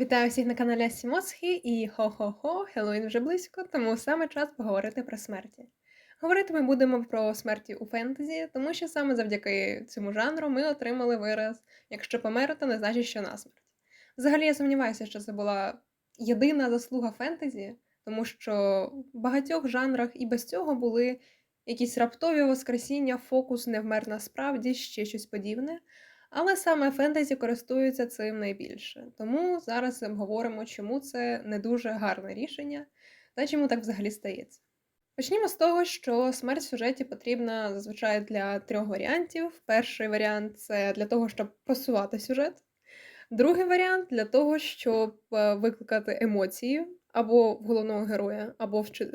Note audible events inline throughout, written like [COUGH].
Вітаю всіх на каналі Асі Мосхі і хо-хо-хо, Хеллоуін вже близько, тому саме час поговорити про смерті. Говорити ми будемо про смерті у фентезі, тому що саме завдяки цьому жанру ми отримали вираз якщо помер, то не значить, що насмерть. Взагалі я сумніваюся, що це була єдина заслуга фентезі, тому що в багатьох жанрах і без цього були якісь раптові воскресіння, фокус не вмер насправді, ще щось подібне. Але саме фентезі користуються цим найбільше. Тому зараз обговоримо, чому це не дуже гарне рішення та чому так взагалі стається. Почнімо з того, що смерть в сюжеті потрібна зазвичай для трьох варіантів. Перший варіант це для того, щоб просувати сюжет. Другий варіант для того, щоб е, викликати емоції або в головного героя, або в, цих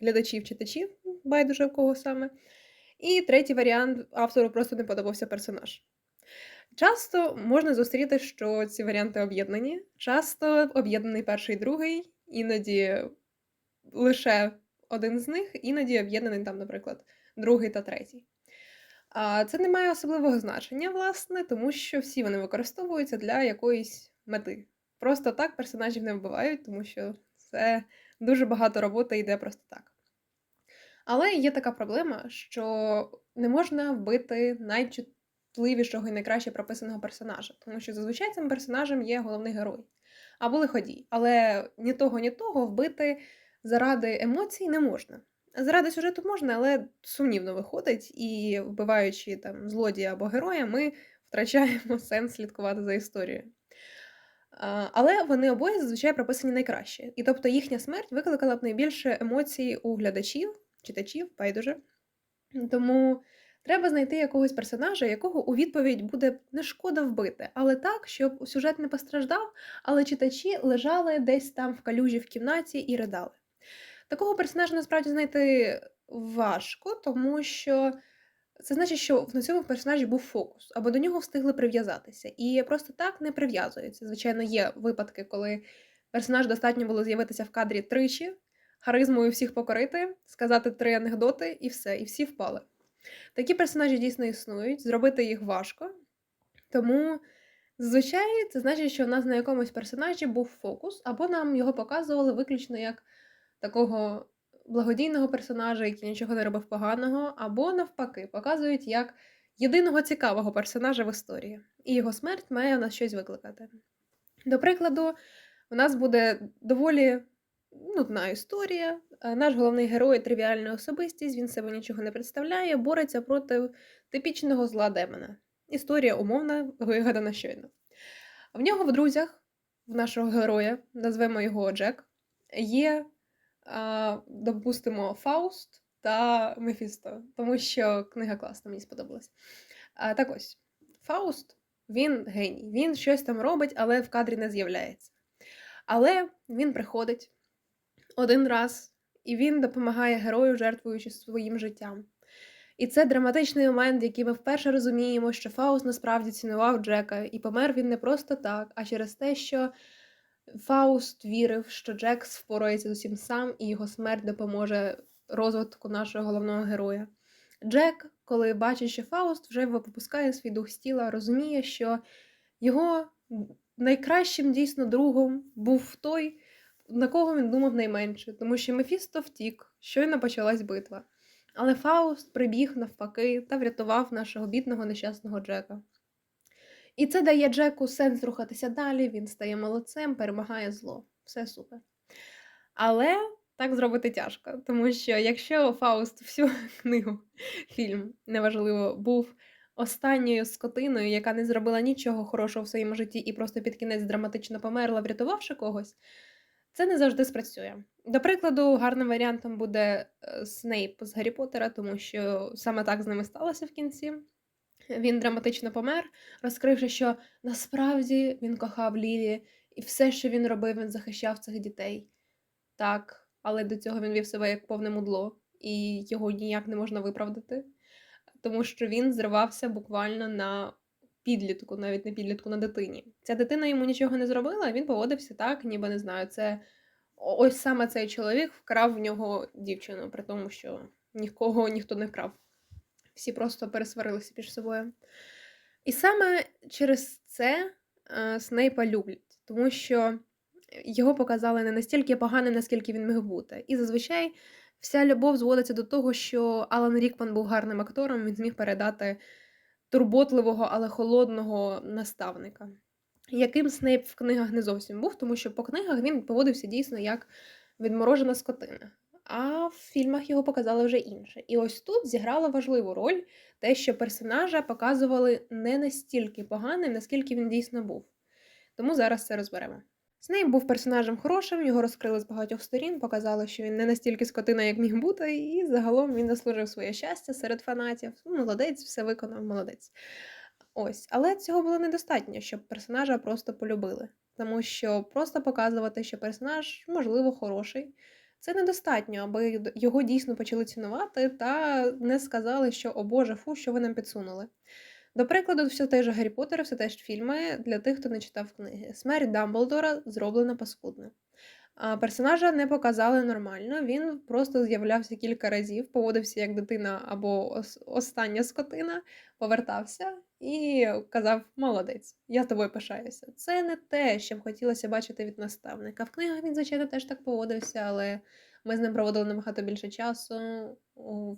глядачів-читачів, байдуже в кого саме. І третій варіант автору просто не подобався персонаж. Часто можна зустріти, що ці варіанти об'єднані. Часто об'єднаний перший і другий, іноді лише один з них, іноді об'єднаний там, наприклад, другий та третій. Це не має особливого значення, власне, тому що всі вони використовуються для якоїсь мети. Просто так персонажів не вбивають, тому що це дуже багато роботи йде просто так. Але є така проблема, що не можна вбити найчутливішого і найкраще прописаного персонажа, тому що зазвичай цим персонажем є головний герой або лиходій. Але ні того, ні того вбити заради емоцій не можна. Заради сюжету можна, але сумнівно виходить, і вбиваючи там злодія або героя, ми втрачаємо [LAUGHS] сенс слідкувати за історією. Але вони обоє зазвичай прописані найкраще. І тобто їхня смерть викликала б найбільше емоцій у глядачів, читачів, байдуже. Тому треба знайти якогось персонажа, якого у відповідь буде не шкода вбити, але так, щоб сюжет не постраждав, але читачі лежали десь там в калюжі в кімнаті і ридали. Такого персонажа насправді знайти важко, тому що це значить, що на цьому персонажі був фокус, або до нього встигли прив'язатися. І просто так не прив'язується. Звичайно, є випадки, коли персонаж достатньо було з'явитися в кадрі тричі, харизмою всіх покорити, сказати три анекдоти, і все, і всі впали. Такі персонажі дійсно існують, зробити їх важко. Тому зазвичай це значить, що в нас на якомусь персонажі був фокус, або нам його показували виключно як такого благодійного персонажа, який нічого не робив поганого, або навпаки, показують як єдиного цікавого персонажа в історії. І його смерть має в нас щось викликати. До прикладу, у нас буде доволі нудна історія. Е, Наш головний герой тривіальна особистість, він себе нічого не представляє, бореться проти типічного зла демона. Історія умовна, вигадана щойно. В нього в друзях, в нашого героя, назвемо його Джек, є, допустимо, Фауст та Мефісто, тому що книга класна, мені сподобалась. Так ось, Фауст, він геній, він щось там робить, але в кадрі не з'являється. Але він приходить один раз, і він допомагає герою, жертвуючи своїм життям. І це драматичний момент, в який ми вперше розуміємо, що Фауст насправді цінував Джека, і помер він не просто так, а через те, що Фауст вірив, що Джек впорається з усім сам, і його смерть допоможе розвитку нашого головного героя. Джек, коли бачить, що Фауст вже випускає свій дух з тіла, розуміє, що його найкращим дійсно другом був той, на кого він думав найменше, тому що Мефісто втік, щойно почалась битва. Але Фауст прибіг навпаки та врятував нашого бідного нещасного Джека. І це дає Джеку сенс рухатися далі, він стає молодцем, перемагає зло. Все супер. Але так зробити тяжко, тому що якщо Фауст всю [LAUGHS] книгу, фільм, неважливо, був останньою скотиною, яка не зробила нічого хорошого в своєму житті і просто під кінець драматично померла, врятувавши когось, це не завжди спрацює. До прикладу, гарним варіантом буде Снейп з Гаррі Поттера, тому що саме так з ними сталося в кінці. Він драматично помер, розкривши, що насправді він кохав Лілі, і все, що він робив, він захищав цих дітей. Так, але до цього він вів себе як повне мудло, і його ніяк не можна виправдати, тому що він зривався буквально на підлітку, навіть не підлітку на дитині. Ця дитина йому нічого не зробила, він поводився так, ніби не знаю. Це ось саме цей чоловік вкрав в нього дівчину, при тому, що нікого ніхто не вкрав. Всі просто пересварилися між собою. І саме через це е, Снейпа люблять. тому що його показали не настільки поганим, наскільки він міг бути. І зазвичай вся любов зводиться до того, що Алан Рікман був гарним актором, він зміг передати турботливого, але холодного наставника. Яким Снейп в книгах не зовсім був, тому що по книгах він поводився дійсно як відморожена скотина. А в фільмах його показали вже інше. І ось тут зіграла важливу роль те, що персонажа показували не настільки поганим, наскільки він дійсно був. Тому зараз це розберемо. Снейп був персонажем хорошим, його розкрили з багатьох сторін, показали, що він не настільки скотина, як міг бути, і загалом він заслужив своє щастя серед фанатів. Ну, Молодець, все виконав, молодець. Ось, але цього було недостатньо, щоб персонажа просто полюбили. Тому що просто показувати, що персонаж, можливо, хороший, це недостатньо, аби його дійсно почали цінувати та не сказали, що о Боже, фу, що ви нам підсунули. До прикладу, все те ж Гаррі Поттер, все теж фільми для тих, хто не читав книги. Смерть Дамблдора зроблена паскудно. А персонажа не показали нормально, він просто з'являвся кілька разів, поводився як дитина або ос- остання скотина, повертався і казав: Молодець, я тобою пишаюся. Це не те, що б хотілося бачити від наставника. В книгах він, звичайно, теж так поводився, але ми з ним проводили набагато більше часу.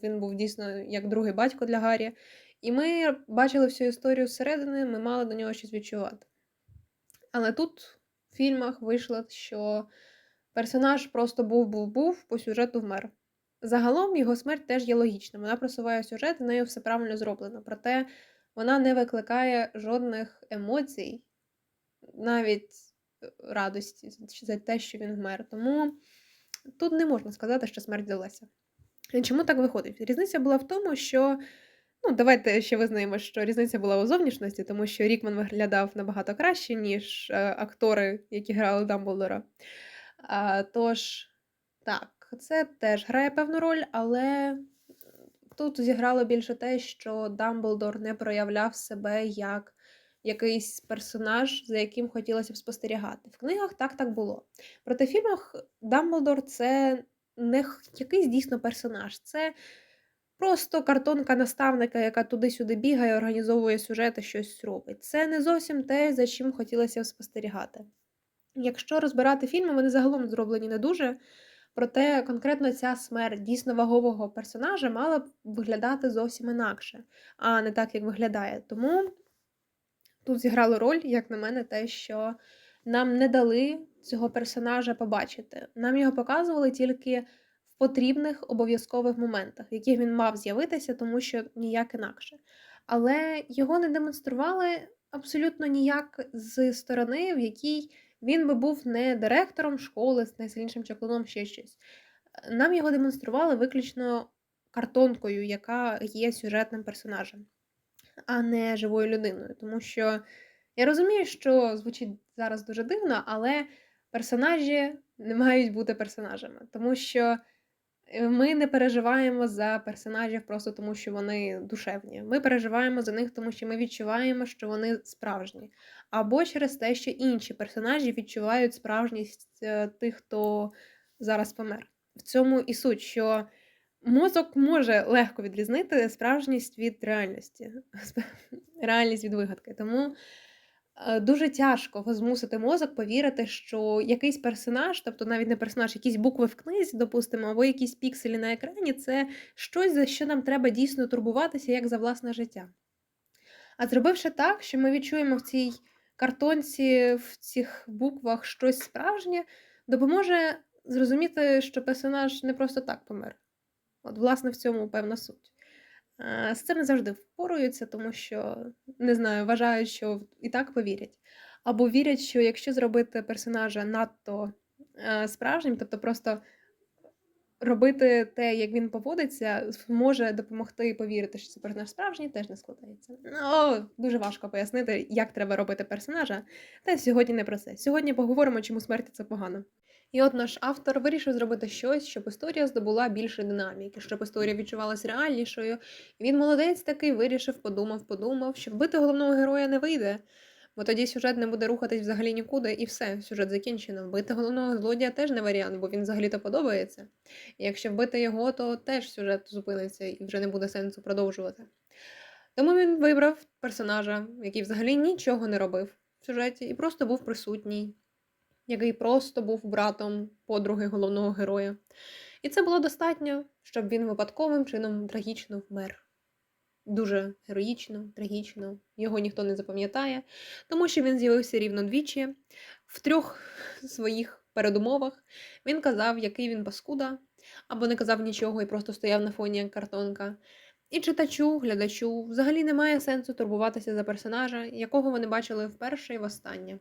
Він був дійсно як другий батько для Гаррі. І ми бачили всю історію зсередини, ми мали до нього щось відчувати. Але тут в фільмах вийшло, що персонаж просто був-був-був, по сюжету вмер. Загалом його смерть теж є логічна. Вона просуває сюжет, і нею все правильно зроблено. Проте вона не викликає жодних емоцій, навіть е, радості за те, що він вмер. Тому тут не можна сказати, що смерть вдалася. Чому так виходить? Різниця була в тому, що Ну, давайте ще визнаємо, що різниця була у зовнішності, тому що Рікман виглядав набагато краще, ніж е, актори, які грали Дамблдора. А, тож, так, це теж грає певну роль, але тут зіграло більше те, що Дамблдор не проявляв себе як якийсь персонаж, за яким хотілося б спостерігати. В книгах так так було. Проте в фільмах Дамблдор це не якийсь дійсно персонаж. Це Просто картонка наставника, яка туди-сюди бігає, організовує сюжет і щось робить. Це не зовсім те, за чим хотілося спостерігати. Якщо розбирати фільми, вони загалом зроблені не дуже. Проте конкретно ця смерть дійсно вагового персонажа мала б виглядати зовсім інакше, а не так, як виглядає. Тому тут зіграло роль, як на мене, те, що нам не дали цього персонажа побачити. Нам його показували тільки потрібних обов'язкових моментах, в яких він мав з'явитися, тому що ніяк інакше. Але його не демонстрували абсолютно ніяк з сторони, в якій він би був не директором школи, з найсильнішим чаклуном, ще щось. Нам його демонстрували виключно картонкою, яка є сюжетним персонажем, а не живою людиною. Тому що я розумію, що звучить зараз дуже дивно, але персонажі не мають бути персонажами, тому що ми не переживаємо за персонажів просто тому, що вони душевні. Ми переживаємо за них, тому що ми відчуваємо, що вони справжні. Або через те, що інші персонажі відчувають справжність е, тих, хто зараз помер. В цьому і суть, що мозок може легко відрізнити справжність від реальності, [LAUGHS] реальність від вигадки. Тому дуже тяжко змусити мозок повірити, що якийсь персонаж, тобто навіть не персонаж, якісь букви в книзі, допустимо, або якісь пікселі на екрані, це щось, за що нам треба дійсно турбуватися, як за власне життя. А зробивши так, що ми відчуємо в цій картонці, в цих буквах щось справжнє, допоможе зрозуміти, що персонаж не просто так помер. От, власне, в цьому певна суть. З цим не завжди впоруються, тому що, не знаю, вважають, що і так повірять. Або вірять, що якщо зробити персонажа надто е, справжнім, тобто просто робити те, як він поводиться, може допомогти повірити, що це персонаж справжній, теж не складається. Ну, дуже важко пояснити, як треба робити персонажа. Та сьогодні не про це. Сьогодні поговоримо, чому смерті це погано. І от наш автор вирішив зробити щось, щоб історія здобула більше динаміки, щоб історія відчувалась реальнішою. І він молодець такий вирішив, подумав, подумав, що вбити головного героя не вийде. Бо тоді сюжет не буде рухатись взагалі нікуди, і все, сюжет закінчено. Вбити головного злодія теж не варіант, бо він взагалі-то подобається. І якщо вбити його, то теж сюжет зупиниться і вже не буде сенсу продовжувати. Тому він вибрав персонажа, який взагалі нічого не робив. в сюжеті і просто був присутній, який просто був братом подруги головного героя. І це було достатньо, щоб він випадковим чином трагічно вмер. Дуже героїчно, трагічно. Його ніхто не запам'ятає, тому що він з'явився рівно двічі. В трьох своїх передумовах він казав, який він паскуда, або не казав нічого і просто стояв на фоні як картонка. І читачу, глядачу взагалі немає сенсу турбуватися за персонажа, якого вони бачили вперше і востаннє.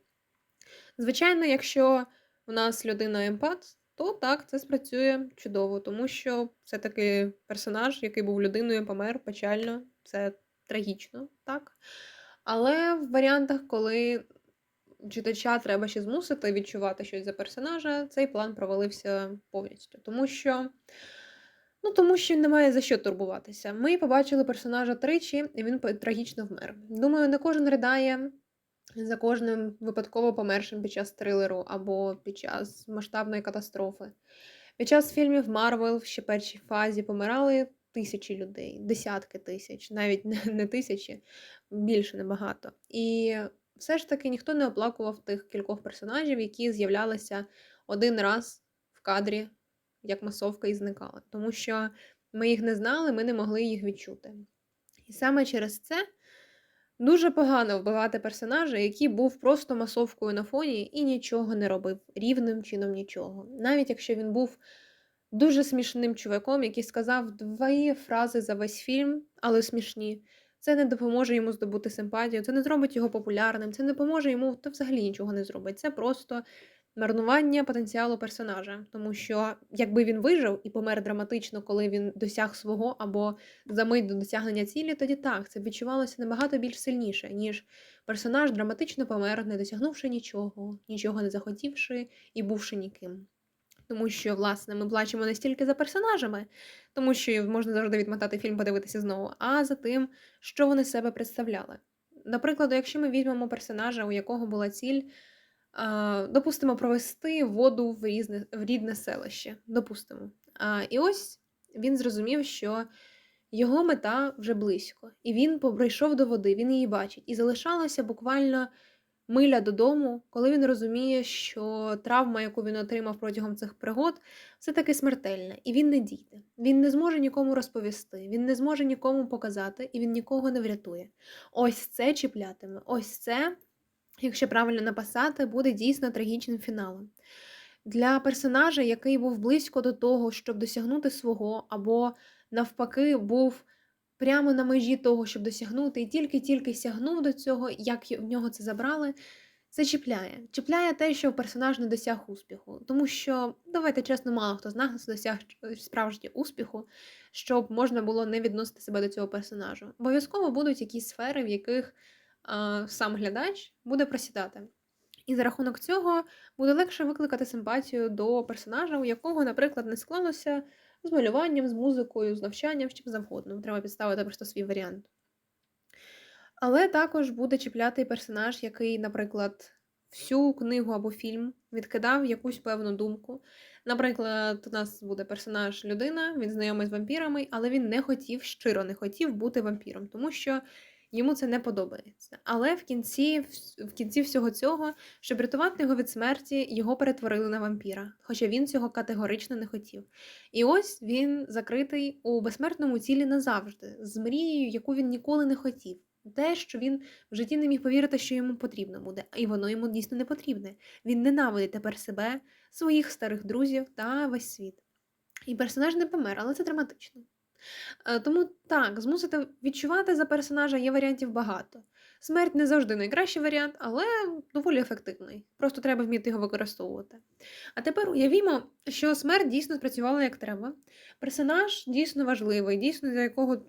Звичайно, якщо у нас людина емпат, то так, це спрацює чудово, тому що все-таки персонаж, який був людиною, помер печально, це трагічно, так. Але в варіантах, коли читача треба ще змусити відчувати щось за персонажа, цей план провалився повністю. Тому що. Ну, тому що немає за що турбуватися. Ми побачили персонажа тричі, і він трагічно вмер. Думаю, не кожен ридає за кожним випадково помершим під час трилеру або під час масштабної катастрофи. Під час фільмів Марвел в ще першій фазі помирали тисячі людей, десятки тисяч, навіть не тисячі, більше небагато. І все ж таки ніхто не оплакував тих кількох персонажів, які з'являлися один раз в кадрі, як масовка і зникали. Тому що ми їх не знали, ми не могли їх відчути. І саме через це дуже погано вбивати персонажа, який був просто масовкою на фоні і нічого не робив, рівним чином нічого. Навіть якщо він був дуже смішним чуваком, який сказав дві фрази за весь фільм, але смішні. Це не допоможе йому здобути симпатію, це не зробить його популярним, це не допоможе йому то взагалі нічого не зробить. Це просто марнування потенціалу персонажа. Тому що, якби він вижив і помер драматично, коли він досяг свого або за мить до досягнення цілі, тоді так, це відчувалося набагато більш сильніше, ніж персонаж драматично помер, не досягнувши нічого, нічого не захотівши і бувши ніким. Тому що, власне, ми плачемо не стільки за персонажами, тому що можна завжди відмотати фільм, подивитися знову, а за тим, що вони себе представляли. Наприклад, якщо ми візьмемо персонажа, у якого була ціль, допустимо, провести воду в різне, в рідне селище. Допустимо. І ось він зрозумів, що його мета вже близько, і він прийшов до води, він її бачить, і залишалося буквально миля додому, коли він розуміє, що травма, яку він отримав протягом цих пригод, все таки смертельна, і він не дійде. Він не зможе нікому розповісти, він не зможе нікому показати, і він нікого не врятує. Ось це чіплятиме, ось це, якщо правильно написати, буде дійсно трагічним фіналом. Для персонажа, який був близько до того, щоб досягнути свого, або навпаки, був прямо на межі того, щоб досягнути, і тільки-тільки сягнув до цього, як в нього це забрали. Це чіпляє. Чіпляє те, що персонаж не досяг успіху. Тому що, давайте чесно, мало хто з нас досяг справжнього успіху, щоб можна було не відносити себе до цього персонажу. Обов'язково будуть якісь сфери, в яких сам глядач буде просідати. І за рахунок цього буде легше викликати симпатію до персонажа, у якого, наприклад, не склалося з малюванням, з музикою, з навчанням, з чим завгодно. Треба підставити просто свій варіант. Але також буде чіпляти персонаж, який, наприклад, всю книгу або фільм відкидав якусь певну думку. Наприклад, у нас буде персонаж людина, він знайомий з вампірами, але він не хотів, щиро не хотів бути вампіром, тому що Йому це не подобається. Але в кінці в кінці всього цього, щоб рятувати його від смерті, його перетворили на вампіра, хоча він цього категорично не хотів. І ось він закритий у безсмертному тілі назавжди, з мрією, яку він ніколи не хотів. Те, що він в житті не міг повірити, що йому потрібно буде, і воно йому дійсно не потрібне. Він ненавидить тепер себе, своїх старих друзів та весь світ. І персонаж не помер, але це драматично. Е, тому так, змусити відчувати за персонажа є варіантів багато. Смерть не завжди найкращий варіант, але доволі ефективний. Просто треба вміти його використовувати. А тепер уявімо, що смерть дійсно спрацювала як треба. Персонаж дійсно важливий, дійсно, за якого е,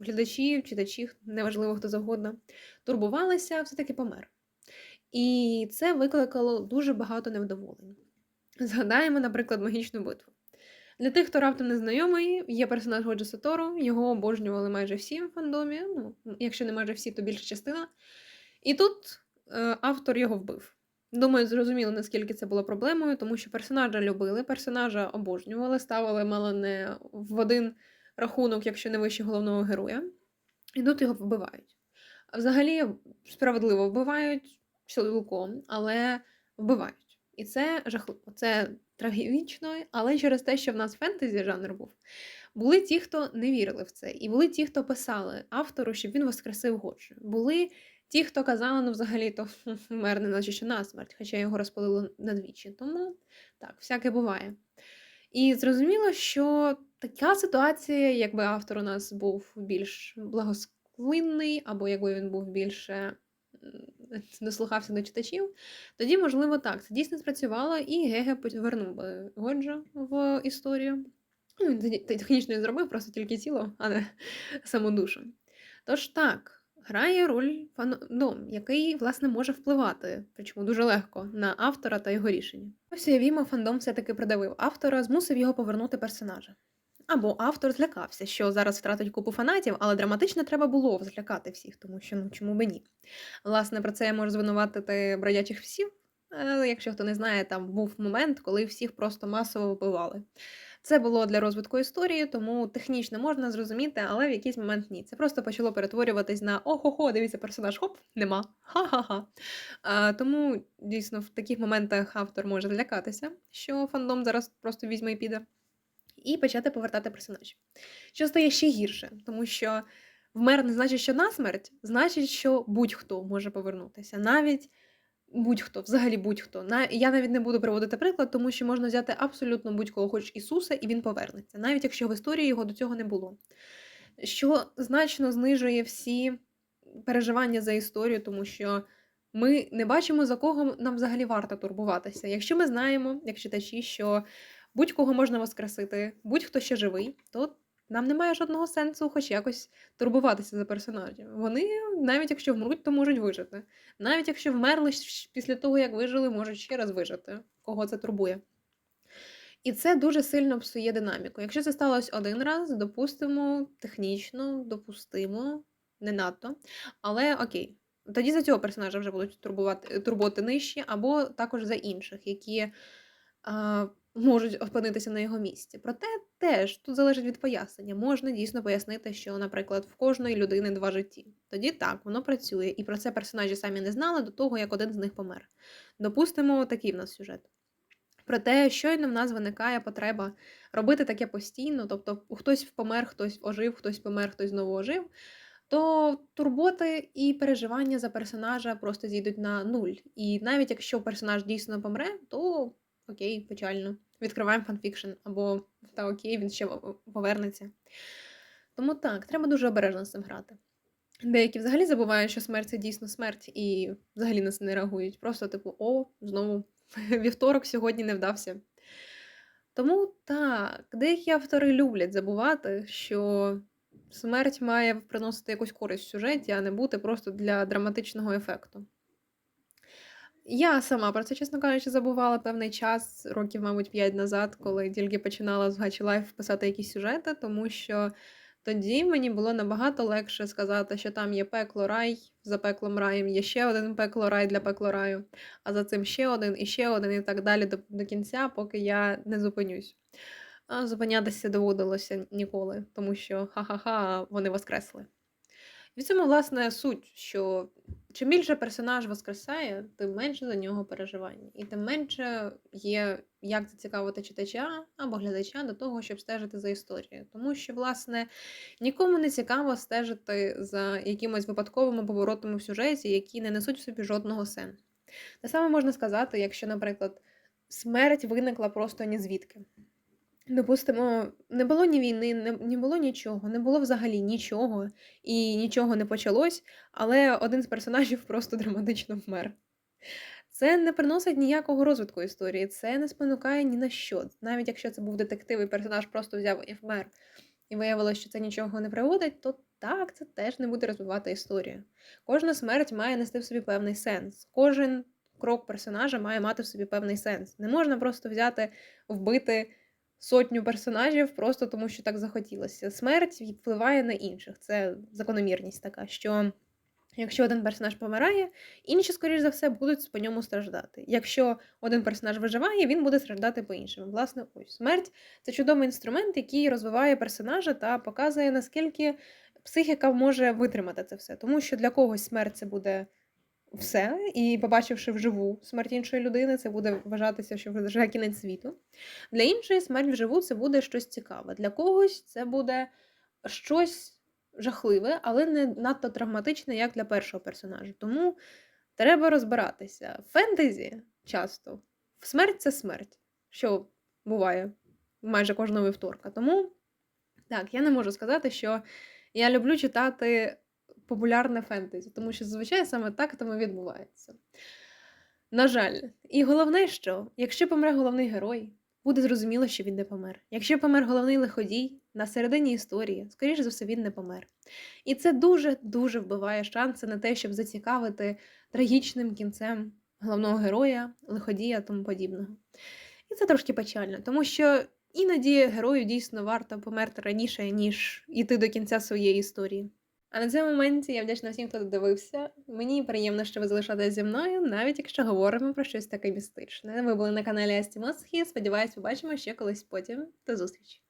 глядачі, читачі, неважливо хто завгодно, турбувалися, все-таки помер. І це викликало дуже багато невдоволень. Згадаємо, наприклад, магічну битву. Для тих, хто раптом не знайомий, є персонаж Годжа Сатору, його обожнювали майже всі в фандомі, ну, якщо не майже всі, то більша частина. І тут е, автор його вбив. Думаю, зрозуміло, наскільки це було проблемою, тому що персонажа любили, персонажа обожнювали, ставили мало не в один рахунок, якщо не вище головного героя. І тут його вбивають. Взагалі, справедливо вбивають. цілком, але вбивають. І це жахливо. Це трагічно, але через те, що в нас фентезі жанр був. Були ті, хто не вірили в це, і були ті, хто писали автору, щоб він воскресив Годжу. Були ті, хто казали, ну взагалі-то [LAUGHS] мер не наче що насмерть, хоча його розпалило надвічі. Тому так, всяке буває. І зрозуміло, що така ситуація, якби автор у нас був більш благосклинний, або якби він був більше [LAUGHS] дослухався до читачів, тоді, можливо, так, це дійсно спрацювало, і Геге повернув Годжа в історію. Ну, він технічно зробив, просто тільки тіло, а не [LAUGHS] саму душу. Тож так, грає роль фандом, який, власне, може впливати, причому дуже легко, на автора та його рішення. Ось уявімо, фандом все-таки придавив автора, змусив його повернути персонажа. Або автор злякався, що зараз втратить купу фанатів, але драматично треба було злякати всіх, тому що ну чому би ні. Власне, про це я можу звинуватити бродячих псів. Е, Якщо хто не знає, там був момент, коли всіх просто масово вбивали. Це було для розвитку історії, тому технічно можна зрозуміти, але в якийсь момент ні. Це просто почало перетворюватись на охо-хо, дивіться, персонаж, хоп, нема. Ха-ха-ха. Тому дійсно в таких моментах автор може злякатися, що фандом зараз просто візьме і піде, і почати повертати персонажів. Що стає ще гірше, тому що вмер не значить, що насмерть, значить, що будь-хто може повернутися. Навіть будь-хто, взагалі будь-хто. Я навіть не буду приводити приклад, тому що можна взяти абсолютно будь-кого, хоч Ісуса, і він повернеться, навіть якщо в історії його до цього не було. Що значно знижує всі переживання за історію, тому що ми не бачимо, за кого нам взагалі варто турбуватися. Якщо ми знаємо, як читачі, що будь-кого можна воскресити, будь-хто ще живий, то нам немає жодного сенсу хоч якось турбуватися за персонажів. Вони, навіть якщо вмруть, то можуть вижити. Навіть якщо вмерли після того, як вижили, можуть ще раз вижити, кого це турбує. І це дуже сильно псує динаміку. Якщо це сталося один раз, допустимо, технічно, допустимо, не надто. Але окей, тоді за цього персонажа вже будуть турбувати, турботи нижчі, або також за інших, які можуть опинитися на його місці. Проте теж тут залежить від пояснення. Можна дійсно пояснити, що, наприклад, в кожної людини два житті. Тоді так, воно працює, і про це персонажі самі не знали до того, як один з них помер. Допустимо, такий в нас сюжет. Проте щойно в нас виникає потреба робити таке постійно, тобто хтось помер, хтось ожив, хтось помер, хтось знову ожив, то турботи і переживання за персонажа просто зійдуть на нуль. І навіть якщо персонаж дійсно помре, то окей, печально. Відкриваємо фанфікшн, або та окей, він ще повернеться. Тому так, треба дуже обережно з цим грати. Деякі взагалі забувають, що смерть це дійсно смерть, і взагалі на це не реагують. Просто, типу, о, знову [LAUGHS] вівторок сьогодні не вдався. Тому так, деякі автори люблять забувати, що смерть має приносити якусь користь в сюжеті, а не бути просто для драматичного ефекту. Я сама про це, чесно кажучи, забувала певний час, років, мабуть, 5 назад, коли тільки починала з Гачі Лайф писати якісь сюжети, тому що тоді мені було набагато легше сказати, що там є пекло рай, за пеклом раєм є ще один пекло рай для пекло раю, а за цим ще один і ще один, і так далі до, до кінця, поки я не зупинюсь. А зупинятися доводилося ніколи, тому що ха-ха-ха, вони воскресли. В цьому, власне, суть, що чим більше персонаж воскресає, тим менше за нього переживання. І тим менше є як зацікавити читача або глядача до того, щоб стежити за історією. Тому що, власне, нікому не цікаво стежити за якимось випадковими поворотами в сюжеті, які не несуть в собі жодного сенсу. Те саме можна сказати, якщо, наприклад, смерть виникла просто ні звідки. Допустимо, не було ні війни, не, не було нічого, не було взагалі нічого, і нічого не почалось, але один з персонажів [LAUGHS] просто драматично вмер. Це не приносить ніякого розвитку історії, це не спонукає ні на що. Навіть якщо це був детектив, і персонаж просто взяв і вмер, і виявилося, що це нічого не приводить, то так, це теж не буде розвивати історію. Кожна смерть має нести в собі певний сенс. Кожен крок персонажа має мати в собі певний сенс. Не можна просто взяти, вбити сотню персонажів просто тому, що так захотілося. Смерть впливає на інших. Це закономірність така, що якщо один персонаж помирає, інші, скоріш за все, будуть по ньому страждати. Якщо один персонаж виживає, він буде страждати по іншому. Власне, ось смерть це чудовий інструмент, який розвиває персонажа та показує, наскільки психіка може витримати це все. Тому що для когось смерть це буде все, і побачивши вживу смерть іншої людини, це буде вважатися, що вже кінець світу. Для іншої смерть вживу це буде щось цікаве. Для когось це буде щось жахливе, але не надто травматичне, як для першого персонажа. Тому треба розбиратися. В фентезі часто смерть це смерть, що буває майже кожного вівторка. Тому так, я не можу сказати, що я люблю читати популярне фентезі, тому що зазвичай саме так тому відбувається. На жаль, і головне, що якщо помре головний герой, буде зрозуміло, що він не помер. Якщо помер головний лиходій, на середині історії, скоріш за все, він не помер. І це дуже-дуже вбиває шанси на те, щоб зацікавити трагічним кінцем головного героя, лиходія тому подібного. І це трошки печально, тому що іноді герою дійсно варто померти раніше, ніж йти до кінця своєї історії. А на цьому моменті я вдячна всім, хто додивився. Мені приємно, що ви залишаєтесь зі мною, навіть якщо говоримо про щось таке містичне. Ви були на каналі Асті Мосхі. Сподіваюсь, побачимо ще колись потім. До зустрічі!